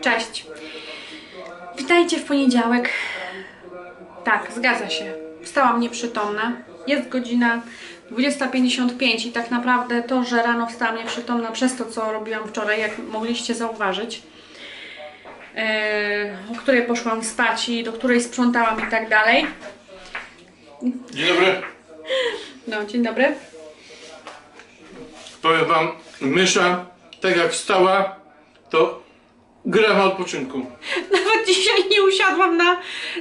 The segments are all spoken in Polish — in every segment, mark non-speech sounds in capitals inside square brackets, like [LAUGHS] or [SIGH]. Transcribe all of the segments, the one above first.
Cześć. Witajcie w poniedziałek. Tak, zgadza się. Wstałam nieprzytomna. Jest godzina 20.55 i tak naprawdę to, że rano wstałam nieprzytomna przez to, co robiłam wczoraj, jak mogliście zauważyć, e, o której poszłam spać i do której sprzątałam i tak dalej. Dzień dobry. No, dzień dobry. Powiem wam, mysza, tak jak stała, to gra na odpoczynku. Nawet dzisiaj nie usiadłam na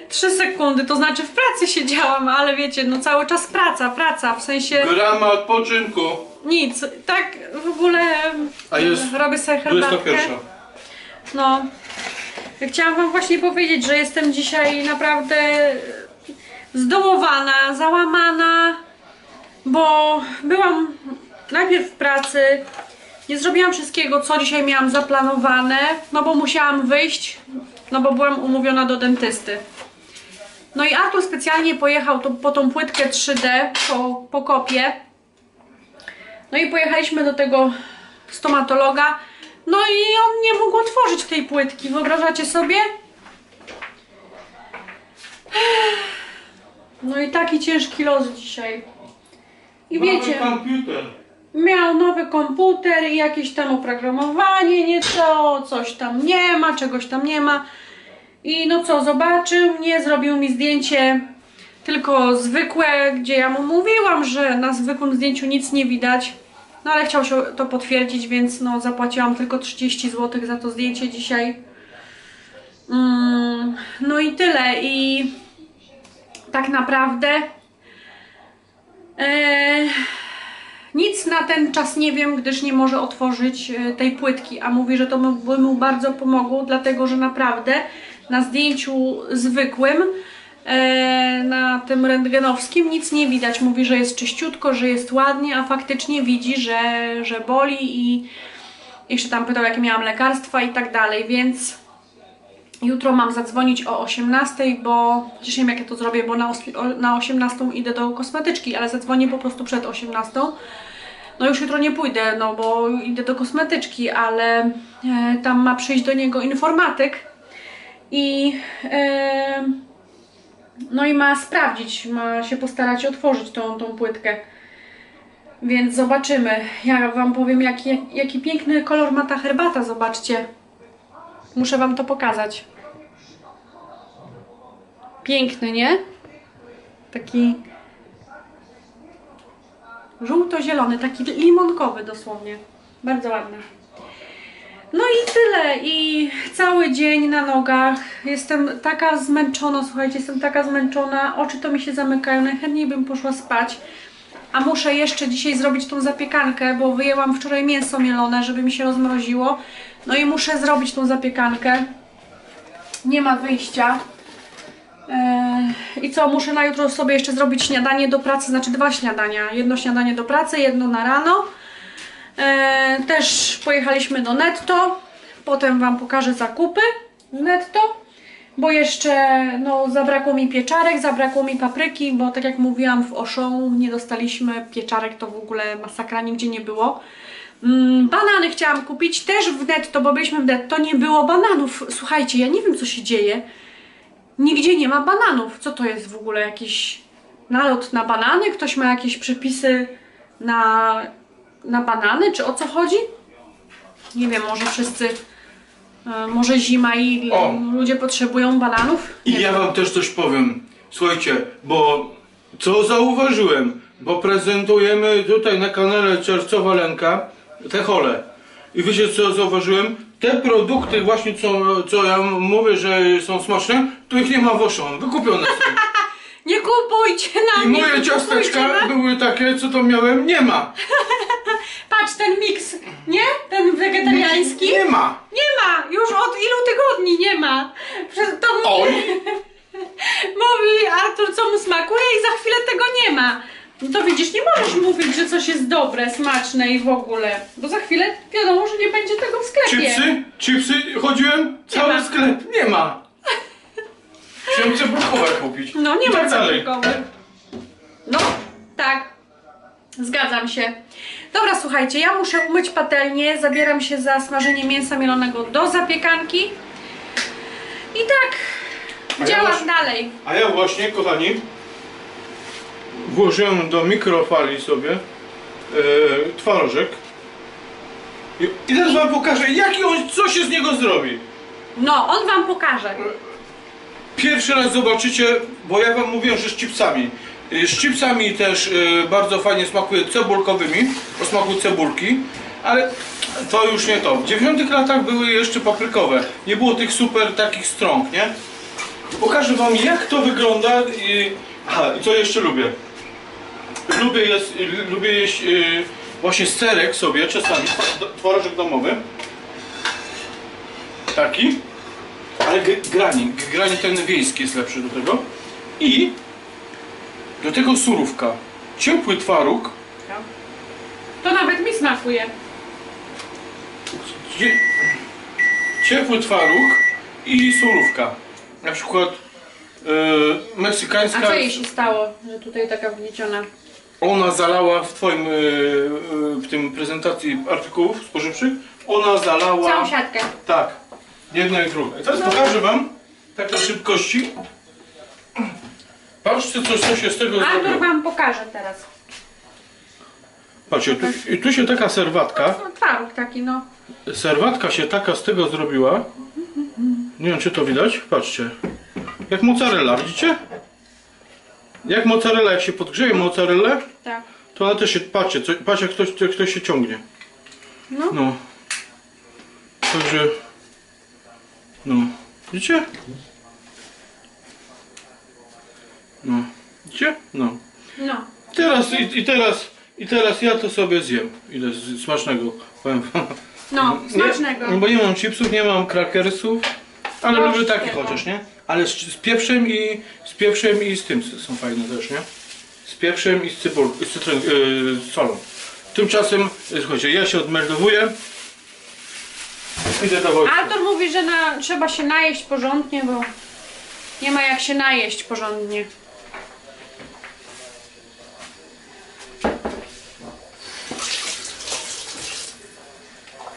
3 sekundy, to znaczy w pracy siedziałam, ale wiecie, no cały czas praca, praca, w sensie Gra na odpoczynku. nic, tak w ogóle A jest robię sobie herbatkę. 21. No, chciałam wam właśnie powiedzieć, że jestem dzisiaj naprawdę zdołowana, załamana, bo byłam najpierw w pracy, nie zrobiłam wszystkiego, co dzisiaj miałam zaplanowane, no bo musiałam wyjść, no bo byłam umówiona do dentysty. No i Artur specjalnie pojechał to, po tą płytkę 3D, po, po kopie. No i pojechaliśmy do tego stomatologa. No i on nie mógł otworzyć tej płytki. Wyobrażacie sobie? No i taki ciężki los dzisiaj. I wiecie, Mamy komputer. Miał nowy komputer i jakieś tam oprogramowanie nieco, coś tam nie ma, czegoś tam nie ma. I no co, zobaczył mnie, zrobił mi zdjęcie tylko zwykłe, gdzie ja mu mówiłam, że na zwykłym zdjęciu nic nie widać. No ale chciał się to potwierdzić, więc no zapłaciłam tylko 30 zł za to zdjęcie dzisiaj. Mm, no i tyle. I tak naprawdę e, nic na ten czas nie wiem, gdyż nie może otworzyć e, tej płytki, a mówi, że to by mu bardzo pomogło, dlatego że naprawdę na zdjęciu zwykłym, e, na tym rentgenowskim nic nie widać. Mówi, że jest czyściutko, że jest ładnie, a faktycznie widzi, że, że boli i jeszcze tam pytał, jakie miałam lekarstwa i tak dalej, więc Jutro mam zadzwonić o 18, bo chociaż nie wiem jak ja to zrobię, bo na, na 18 idę do kosmetyczki, ale zadzwonię po prostu przed 18. No już jutro nie pójdę, no bo idę do kosmetyczki, ale e, tam ma przyjść do niego informatyk i e, no i ma sprawdzić, ma się postarać otworzyć tą, tą płytkę. Więc zobaczymy. Ja wam powiem jaki, jak, jaki piękny kolor ma ta herbata, zobaczcie. Muszę wam to pokazać. Piękny, nie? Taki żółto-zielony, taki limonkowy dosłownie. Bardzo ładny. No i tyle. I cały dzień na nogach. Jestem taka zmęczona, słuchajcie, jestem taka zmęczona. Oczy to mi się zamykają. Najchętniej bym poszła spać. A muszę jeszcze dzisiaj zrobić tą zapiekankę, bo wyjęłam wczoraj mięso mielone, żeby mi się rozmroziło. No i muszę zrobić tą zapiekankę. Nie ma wyjścia. Eee, I co, muszę na jutro sobie jeszcze zrobić śniadanie do pracy, znaczy dwa śniadania. Jedno śniadanie do pracy, jedno na rano. Eee, też pojechaliśmy do Netto. Potem Wam pokażę zakupy z Netto. Bo jeszcze no, zabrakło mi pieczarek, zabrakło mi papryki, bo tak jak mówiłam w Auchan nie dostaliśmy pieczarek, to w ogóle masakra, nigdzie nie było. Mm, banany chciałam kupić też w netto, bo byliśmy w netto, nie było bananów. Słuchajcie, ja nie wiem co się dzieje. Nigdzie nie ma bananów. Co to jest w ogóle? Jakiś nalot na banany? Ktoś ma jakieś przepisy na, na banany? Czy o co chodzi? Nie wiem, może wszyscy, e, może zima i O. ludzie potrzebują bananów? I Nie ja wiem. wam też coś powiem. Słuchajcie, bo co zauważyłem, bo prezentujemy tutaj na kanale Czerwcowa Lenka te hole. I wiecie co zauważyłem? Te produkty właśnie co, co ja mówię, że są smaczne, to ich nie ma w Auchan. Wykupione są. [LAUGHS] Nie kupujcie na I mnie! moje ciasteczka były takie, co to miałem, nie ma. [LAUGHS] Patrz, ten miks, nie? Ten wegetariański? Nie ma. Nie ma! Już od ilu tygodni nie ma! Przez- To Oj. [LAUGHS] mówi Artur, co mu smakuje i za chwilę. No to widzisz, nie możesz mówić, że coś jest dobre, smaczne i w ogóle. Bo za chwilę wiadomo, że nie będzie tego w sklepie. Chipsy? Chipsy? Chodziłem? Cały ma. sklep. Nie ma. Chciałem cebulkowe kupić. No nie I ma tak dalej. cebulkowych. No, tak. Zgadzam się. Dobra, słuchajcie, ja muszę umyć patelnię, zabieram się za smażenie mięsa mielonego do zapiekanki. I tak, A ja działam właśnie- dalej. A ja właśnie, kochani, włożyłem do mikrofali sobie e, twarożek. I, I teraz wam pokażę, jaki on, co się z niego zrobi. No, on wam pokaże. Pierwszy raz zobaczycie, bo ja wam mówiłem, że z chipsami. Y, Z chipsami też y, bardzo fajnie smakuje cebulkowymi, o smaku cebulki, ale to już nie to. W 90 latach były jeszcze paprykowe. Nie było tych super takich strąg, nie? Pokażę wam jak to wygląda i, aha, i co jeszcze lubię. Lubię, jest, lubię jeść y, właśnie serek sobie czasami, twarożek domowy. Taki. Ale g- granik, granik ten wiejski jest lepszy do tego. I do tego surówka. Ciepły twaróg, To nawet mi smakuje. cie- ciepły twaróg i surówka. Na przykład A meksykańska, co jej się stało, że tutaj taka wgnieciona? ona zalała w twoim, e, w tym prezentacji artykułów spożywczych, ona zalała... Całą siatkę. Tak, jedno i drugie. Teraz pokażę wam, tak na szybkości. Patrzcie, co, co się z tego Artur zrobiło. wam pokaże teraz. Patrzcie, tu, i tu się taka serwatka, No, twaróg taki, no. serwatka się taka z tego zrobiła. Nie wiem, czy to widać. Patrzcie. Jak mozzarella, widzicie? Jak mozzarella, jak się podgrzeje mozzarellę, Tak. to ona też się, patrzcie, co, patrzcie, jak ktoś, jak ktoś się ciągnie. No. No. Także, no. Widzicie? No. Widzicie? No. No. Teraz i, i teraz i teraz ja to sobie zjem. Ile z, smacznego powiem wam. No, smacznego. Nie, bo nie mam chipsów, nie mam krakersów, ale Proszę lubię takie tego. chociaż, nie? Ale z, z pieprzem i z pieprzem i z tym są fajne też, nie? Z pieprzem i z cybul, z, cytryn, yy, z solą. Tymczasem, yy, słuchajcie, ja się odmeldowuję. Idę do Wojtka. Artur mówi, że na, trzeba się najeść porządnie, bo nie ma jak się najeść porządnie.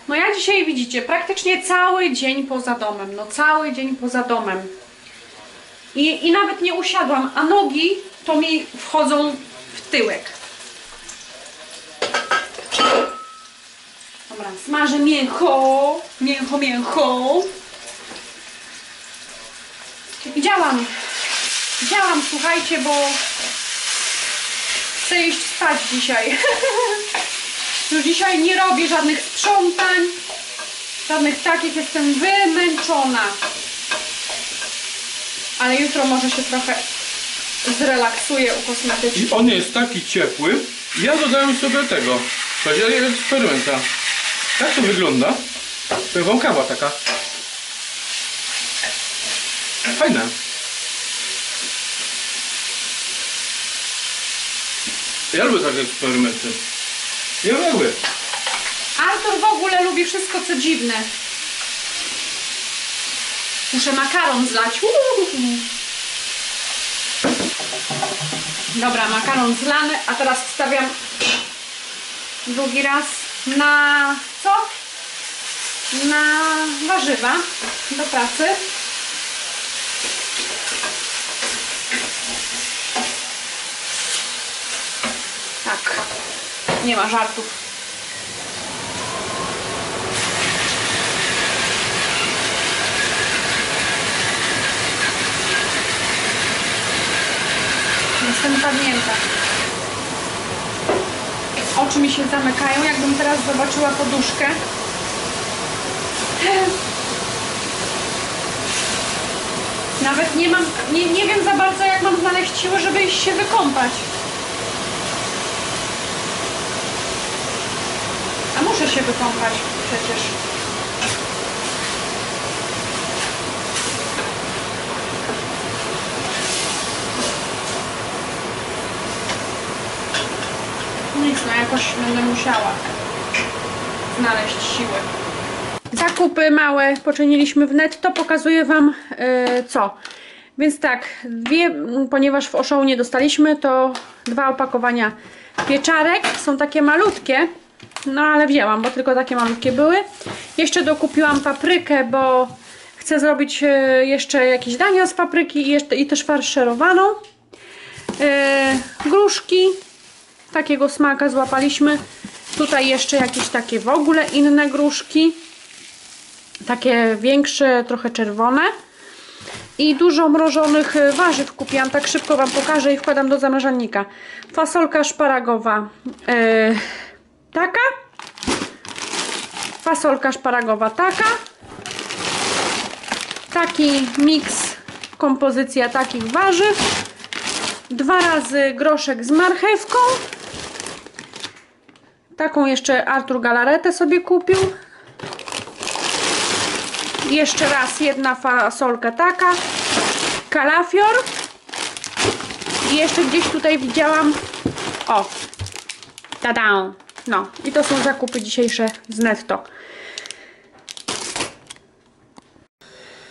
No ja dzisiaj widzicie, praktycznie cały dzień poza domem, no cały dzień poza domem. I, I nawet nie usiadłam, a nogi to mi wchodzą w tyłek. Dobra, smażę mięcho, mięcho, mięcho. Działam. Działam, słuchajcie, bo chcę iść spać dzisiaj. [LAUGHS] Już dzisiaj nie robię żadnych sprzątań, żadnych takich, jestem wymęczona. Ale jutro może się trochę zrelaksuję u kosmetyczki. I on jest taki ciepły. Ja dodałem sobie tego. Słuchajcie, eksperymenta. Jak to wygląda? To wam kawa taka. Fajne. Ja lubię takie eksperymenty. Ja lubię. Artur w ogóle lubi wszystko co dziwne. Muszę makaron zlać. Uuu. Dobra, makaron zlany, a teraz wstawiam drugi raz na co? Na warzywa do pracy. Tak, nie ma żartów. Jestem pamięta. Oczy mi się zamykają, jakbym teraz zobaczyła poduszkę. Nawet nie mam, nie, nie wiem za bardzo jak mam znaleźć siłę, żeby iść się wykąpać. A muszę się wykąpać przecież. Nic, no jakoś będę musiała znaleźć siły. Zakupy małe poczyniliśmy w netto, pokazuję Wam yy, co. Więc tak, dwie, ponieważ w Oszą nie dostaliśmy, to dwa opakowania pieczarek. Są takie malutkie. No ale wzięłam, bo tylko takie malutkie były. Jeszcze dokupiłam paprykę, bo chcę zrobić e, jeszcze jakieś dania z papryki i, jeszcze, i też farszerowaną. E, gruszki takiego smaka złapaliśmy. Tutaj jeszcze jakieś takie w ogóle inne gruszki. Takie większe, trochę czerwone. I dużo mrożonych e, warzyw kupiłam. Tak szybko Wam pokażę i wkładam do zamrażalnika. Fasolka szparagowa e, taka. Fasolka szparagowa taka. Taki miks, kompozycja takich warzyw. Dwa razy groszek z marchewką. Taką jeszcze Artur Galaretę sobie kupił. Jeszcze raz jedna fasolka taka. Kalafior. I jeszcze gdzieś tutaj widziałam. O! Tada! No, i to są zakupy dzisiejsze z netto.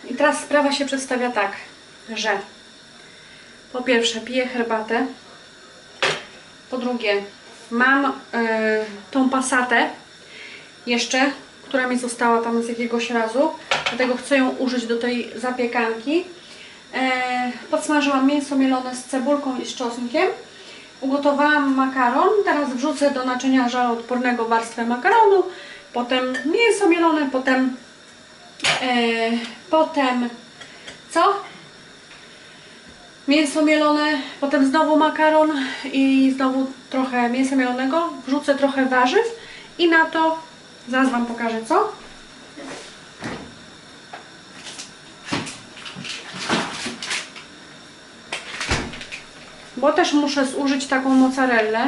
I teraz sprawa się przedstawia tak, że po pierwsze piję herbatę, po drugie mam y, tą pasatę jeszcze, która mi została tam z jakiegoś razu, dlatego chcę ją użyć do tej zapiekanki. E, podsmażyłam mięso mielone z cebulką i z czosnkiem. Ugotowałam makaron, teraz wrzucę do naczynia żaroodpornego warstwę makaronu, potem mięso mielone, potem e, potem co? Mięso mielone, potem znowu makaron i znowu trochę mięsa mielonego, wrzucę trochę warzyw i na to zaraz Wam pokażę co. Bo też muszę zużyć taką mozzarellę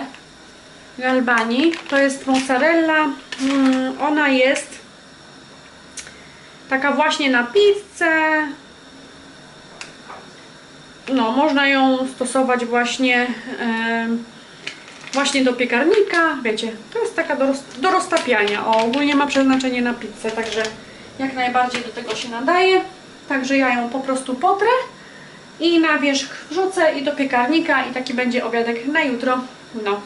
Galbani. To jest mozzarella, mm, ona jest taka właśnie na pizzę. No, można ją stosować właśnie właśnie do piekarnika, wiecie, to jest taka do, roz, do roztapiania, o, ogólnie ma przeznaczenie na pizzę, także jak najbardziej do tego się nadaje, także ja ją po prostu potrę i na wierzch wrzucę i do piekarnika i taki będzie obiadek na jutro, no.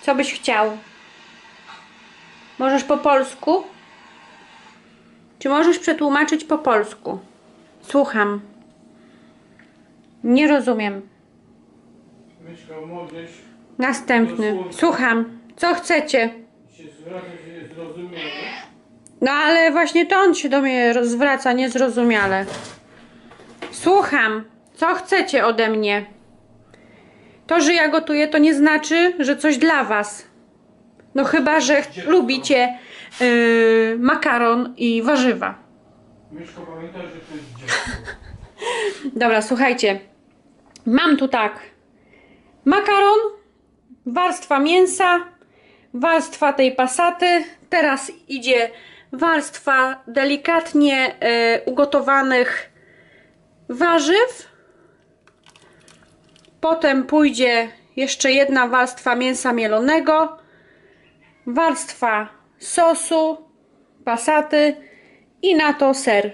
Co byś chciał? Możesz po polsku? Czy możesz przetłumaczyć po polsku? Słucham. Nie rozumiem. Następny. Słucham. Co chcecie? No ale właśnie to on się do mnie zwraca niezrozumiale. Słucham. Co chcecie ode mnie? To, że ja gotuję, to nie znaczy, że coś dla was. No chyba, że lubicie yy, makaron i warzywa. Mieszko pamiętaj, że to jest dziecko. [LAUGHS] Dobra, słuchajcie. Mam tu tak. Makaron, warstwa mięsa, warstwa tej pasaty. Teraz idzie warstwa delikatnie e, ugotowanych warzyw. Potem pójdzie jeszcze jedna warstwa mięsa mielonego, warstwa sosu, pasaty i na to ser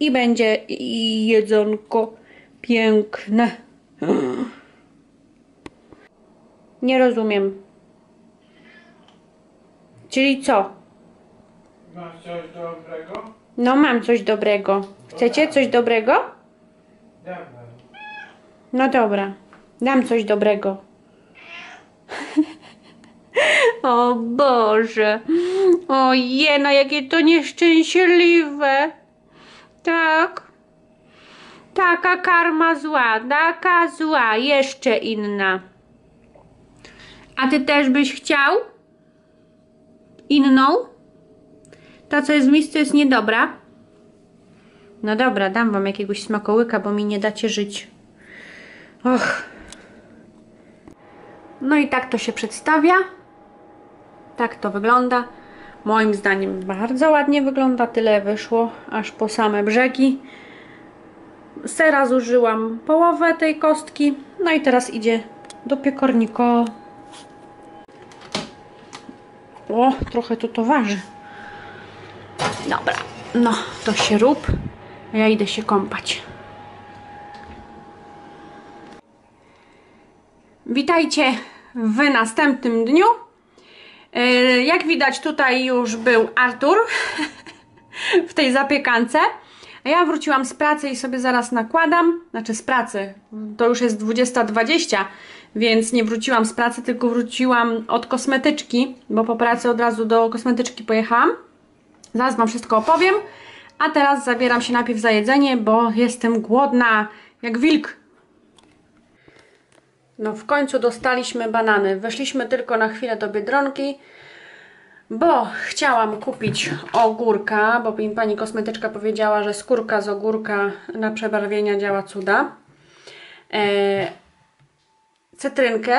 i będzie jedzonko piękne. Nie rozumiem. Czyli co? Masz coś dobrego? No mam coś dobrego. Chcecie coś dobrego? Dawaj. No dobra. Dam coś dobrego. [LAUGHS] o Boże. O jena, jakie to nieszczęśliwe. Tak. Taka karma zła, taka zła, jeszcze inna. A ty też byś chciał? Inną? Ta, co jest w misce, jest niedobra. No dobra, dam wam jakiegoś smakołyka, bo mi nie dacie żyć. Och. No i tak to się przedstawia. Tak to wygląda. Moim zdaniem bardzo ładnie wygląda. Tyle wyszło, aż po same brzegi. Sera zużyłam połowę tej kostki. No i teraz idzie do piekarnika. O, trochę tu to waży. Dobra, no to się rób. a Ja idę się kąpać. Witajcie w następnym dniu. Yy, Jak widać, tutaj już był Artur [LAUGHS] w tej zapiekance. A ja wróciłam z pracy i sobie zaraz nakładam. Znaczy z pracy. To już jest 20.20, więc nie wróciłam z pracy, tylko wróciłam od kosmetyczki, bo po pracy od razu do kosmetyczki pojechałam. Zaraz Wam wszystko opowiem. A teraz zabieram się najpierw za jedzenie, bo jestem głodna jak wilk. No w końcu dostaliśmy banany. Weszliśmy tylko na chwilę do Biedronki, bo chciałam kupić ogórka, bo mi pani kosmetyczka powiedziała, że skórka z ogórka na przebarwienia działa cuda. E, cytrynkę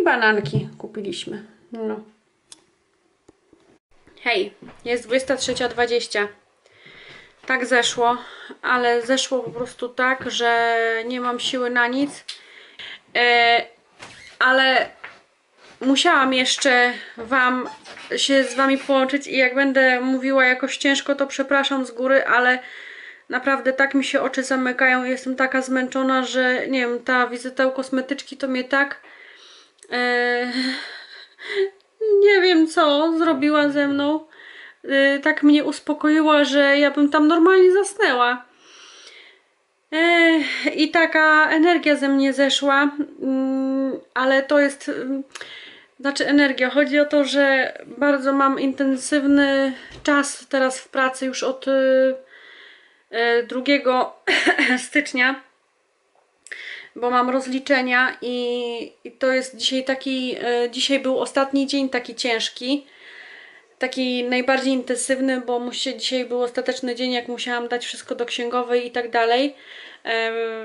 i bananki kupiliśmy. No. Hej, jest 23.20. Tak zeszło, ale zeszło po prostu tak, że nie mam siły na nic. E, ale musiałam jeszcze Wam się z Wami połączyć i jak będę mówiła jakoś ciężko, to przepraszam z góry, ale naprawdę tak mi się oczy zamykają jestem taka zmęczona, że nie wiem, ta wizyta u kosmetyczki to mnie tak e, nie wiem co zrobiła ze mną. E, tak mnie uspokoiła, że ja bym tam normalnie zasnęła. I taka energia ze mnie zeszła, mm, ale to jest, mm, znaczy energia, chodzi o to, że bardzo mam intensywny czas teraz w pracy już od y, y, 2 [COUGHS] stycznia, bo mam rozliczenia i, i to jest dzisiaj taki, y, dzisiaj był ostatni dzień taki ciężki, taki najbardziej intensywny, bo musi, dzisiaj był ostateczny dzień, jak musiałam dać wszystko do księgowej i tak dalej.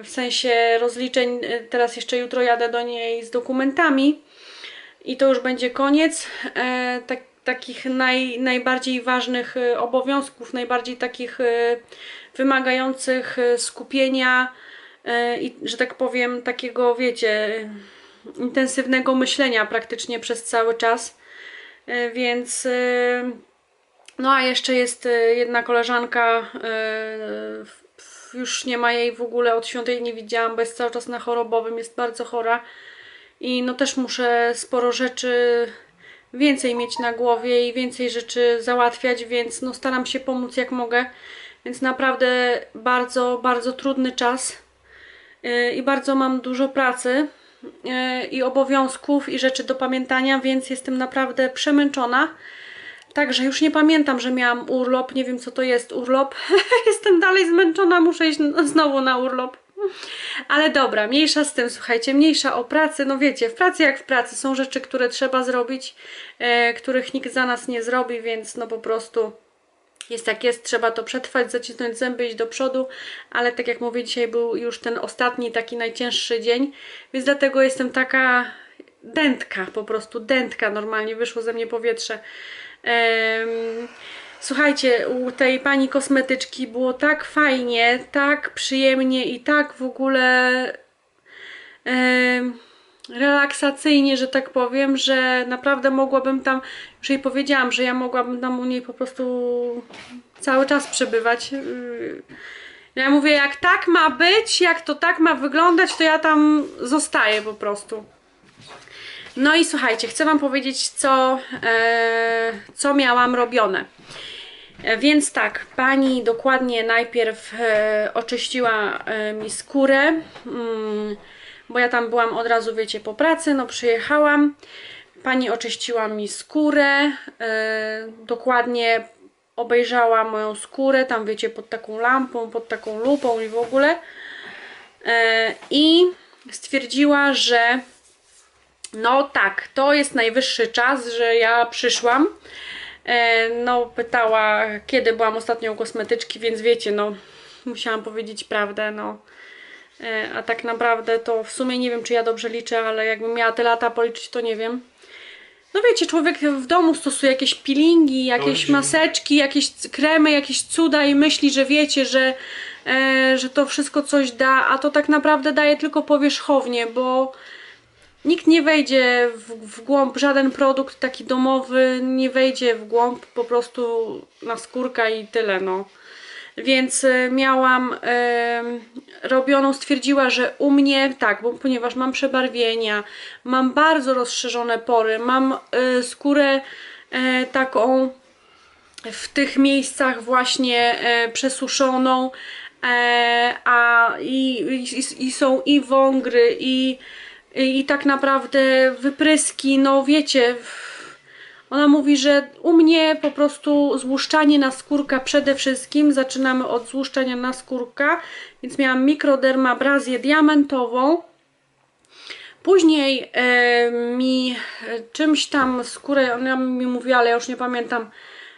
W sensie rozliczeń, y, teraz jeszcze jutro jadę do niej z dokumentami i to już będzie koniec e, tak, takich naj, najbardziej ważnych obowiązków, najbardziej takich wymagających skupienia e, i, że tak powiem, takiego, wiecie, intensywnego myślenia praktycznie przez cały czas. E, Więc e, no a jeszcze jest e, jedna koleżanka, e, już nie ma jej w ogóle, od świątej nie widziałam, bo jest cały czas na chorobowym, jest bardzo chora. I no też muszę sporo rzeczy więcej mieć na głowie i więcej rzeczy załatwiać, więc no staram się pomóc jak mogę, więc naprawdę bardzo, bardzo trudny czas i bardzo mam dużo pracy yy, i obowiązków i rzeczy do pamiętania, więc jestem naprawdę przemęczona. Także już nie pamiętam, że miałam urlop, nie wiem co to jest urlop. [LAUGHS] Jestem dalej zmęczona, muszę iść znowu na urlop. Ale dobra, mniejsza z tym, słuchajcie, mniejsza o pracy. No wiecie, w pracy jak w pracy są rzeczy, które trzeba zrobić, e, których nikt za nas nie zrobi, więc no po prostu jest jak jest, trzeba to przetrwać, zacisnąć zęby, iść do przodu, ale tak jak mówię, dzisiaj był już ten ostatni, taki najcięższy dzień, więc dlatego jestem taka dętka, po prostu dętka, normalnie wyszło ze mnie powietrze. Em, Słuchajcie, u tej pani kosmetyczki było tak fajnie, tak przyjemnie i tak w ogóle relaksacyjnie, że tak powiem, że naprawdę mogłabym tam, już jej powiedziałam, że ja mogłabym tam u niej po prostu cały czas przebywać. Ja mówię, jak tak ma być, jak to tak ma wyglądać, to ja tam zostaję po prostu. No i słuchajcie, chcę Wam powiedzieć, co, e, co miałam robione. E, Więc tak, pani dokładnie najpierw e, oczyściła e, mi skórę, mm, bo ja tam byłam od razu, wiecie, po pracy, no przyjechałam. Pani oczyściła mi skórę, e, dokładnie obejrzała moją skórę, tam wiecie, pod taką lampą, pod taką lupą i w ogóle. E, I stwierdziła, że no tak, to jest najwyższy czas, że ja przyszłam. E, No, pytała, kiedy byłam ostatnio u kosmetyczki, więc wiecie, no, musiałam powiedzieć prawdę, no. E, A tak naprawdę to w sumie nie wiem, czy ja dobrze liczę, ale jakbym miała te lata policzyć, to nie wiem. No wiecie, człowiek w domu stosuje jakieś peelingi, jakieś maseczki, jakieś kremy, jakieś cuda i myśli, że wiecie, że, e, że to wszystko coś da, a to tak naprawdę daje tylko powierzchownie, bo nikt nie wejdzie w, w głąb, żaden produkt taki domowy nie wejdzie w głąb po prostu na skórka i tyle, no. Więc e, miałam robioną, stwierdziła, że u mnie, tak, bo ponieważ mam przebarwienia, mam bardzo rozszerzone pory, mam e, skórę e, taką w tych miejscach właśnie przesuszoną, a i, i, i są i wągry, i, i tak naprawdę wypryski, no wiecie, ona mówi, że u mnie po prostu złuszczanie naskórka przede wszystkim, zaczynamy od złuszczania naskórka, więc miałam mikrodermabrazję diamentową, Później e, mi e, czymś tam skórę, ona mi mówiła, ale ja już nie pamiętam,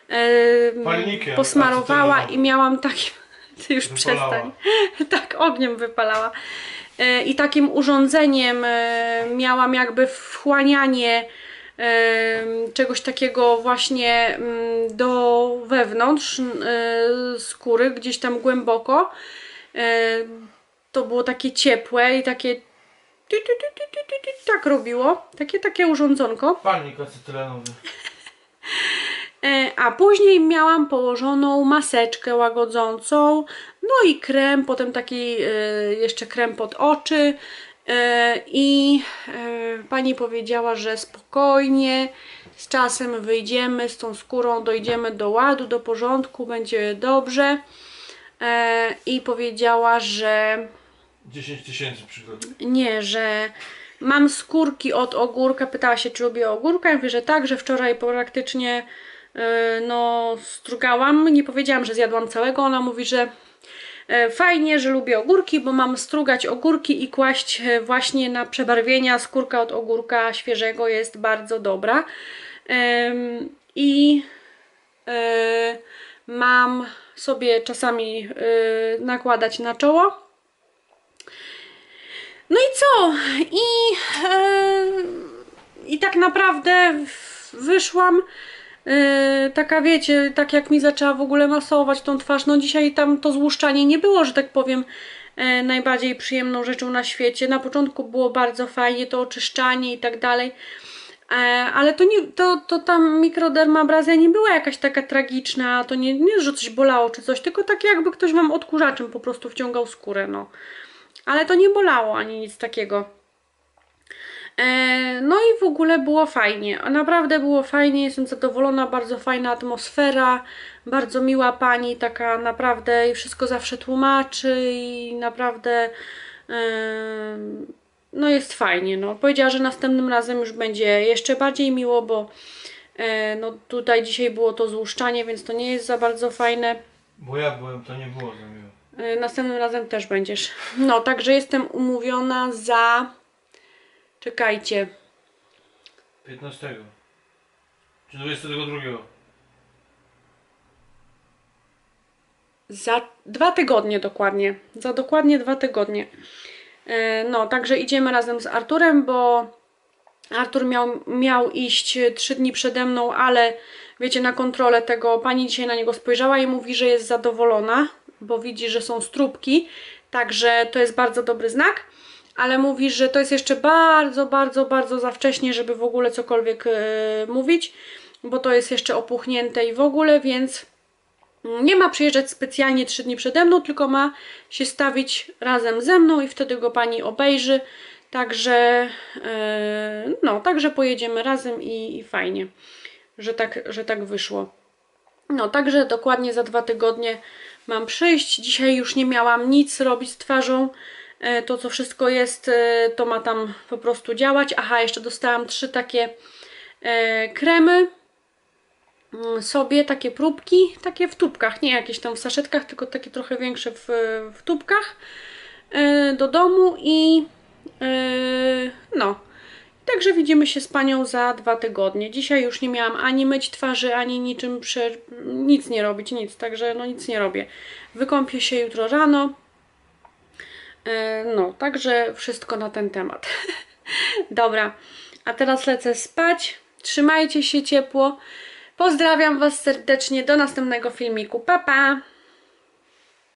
e, Palnikiem posmarowała i miałam taki, [LAUGHS] ty już Wypalała. przestań, [LAUGHS] tak ogniem wypalała. E, I takim urządzeniem e, miałam jakby wchłanianie czegoś takiego właśnie mm, do wewnątrz e, skóry, gdzieś tam głęboko. E, To było takie ciepłe i takie tak robiło. Takie, takie urządzonko. Palnik acetylenowy. E, A później miałam położoną maseczkę łagodzącą, no i krem, potem taki jeszcze krem pod oczy. E, I e, pani powiedziała, że spokojnie, z czasem wyjdziemy z tą skórą, dojdziemy do ładu, do porządku, będzie dobrze. E, I powiedziała, że 10 tysięcy przygotuj. nie, że mam skórki od ogórka. Pytała się, czy lubię ogórka. Ja mówię, że tak, że wczoraj praktycznie yy, no, strugałam. Nie powiedziałam, że zjadłam całego. Ona mówi, że fajnie, że lubię ogórki, bo mam strugać ogórki i kłaść e, właśnie na przebarwienia. Skórka od ogórka świeżego jest bardzo dobra. I e, mam sobie czasami e, nakładać na czoło. No i co? I, e, i tak naprawdę wyszłam e, taka wiecie, tak jak mi zaczęła w ogóle masować tą twarz, no dzisiaj tam to złuszczanie nie było, że tak powiem e, najbardziej przyjemną rzeczą na świecie. Na początku było bardzo fajnie to oczyszczanie i tak dalej. E, Ale to, nie, to, to tam mikrodermabrazja nie była jakaś taka tragiczna, to nie, nie, że coś bolało czy coś, tylko tak jakby ktoś wam odkurzaczem po prostu wciągał skórę, no. Ale to nie bolało ani nic takiego. E, No i w ogóle było fajnie. Naprawdę było fajnie, jestem zadowolona, bardzo fajna atmosfera, bardzo miła pani, taka naprawdę i wszystko zawsze tłumaczy i naprawdę e, no jest fajnie. No. Powiedziała, że następnym razem już będzie jeszcze bardziej miło, bo e, no tutaj dzisiaj było to złuszczanie, więc to nie jest za bardzo fajne. Bo ja byłem, to nie było za miłe. Y, Następnym razem też będziesz. No, także jestem umówiona za. Czekajcie. 15. Czy 22? Za dwa tygodnie dokładnie. Za dokładnie dwa tygodnie. Y, No, także idziemy razem z Arturem, bo Artur miał, miał iść trzy dni przede mną, ale wiecie, na kontrolę tego pani dzisiaj na niego spojrzała i mówi, że jest zadowolona, bo widzi, że są stróbki, także to jest bardzo dobry znak. Ale mówi, że to jest jeszcze bardzo, bardzo, bardzo za wcześnie, żeby w ogóle cokolwiek e, mówić, bo to jest jeszcze opuchnięte i w ogóle, więc nie ma przyjeżdżać specjalnie trzy dni przede mną, tylko ma się stawić razem ze mną i wtedy go pani obejrzy. Także, e, no, także pojedziemy razem i, i fajnie, że tak, że tak wyszło. No, także dokładnie za dwa tygodnie mam przyjść. Dzisiaj już nie miałam nic robić z twarzą. E, To, co wszystko jest, e, to ma tam po prostu działać. Aha, jeszcze dostałam trzy takie e, kremy mm, sobie, takie próbki, takie w tubkach, nie jakieś tam w saszetkach, tylko takie trochę większe w, w tubkach do domu i no. Także widzimy się z panią za dwa tygodnie. Dzisiaj już nie miałam ani myć twarzy, ani niczym nic nie robić, nic, także no nic nie robię. Wykąpię się jutro rano. E, No, także wszystko na ten temat. [LAUGHS] Dobra, a teraz lecę spać. Trzymajcie się ciepło. Pozdrawiam Was serdecznie. Do następnego filmiku. Pa, pa!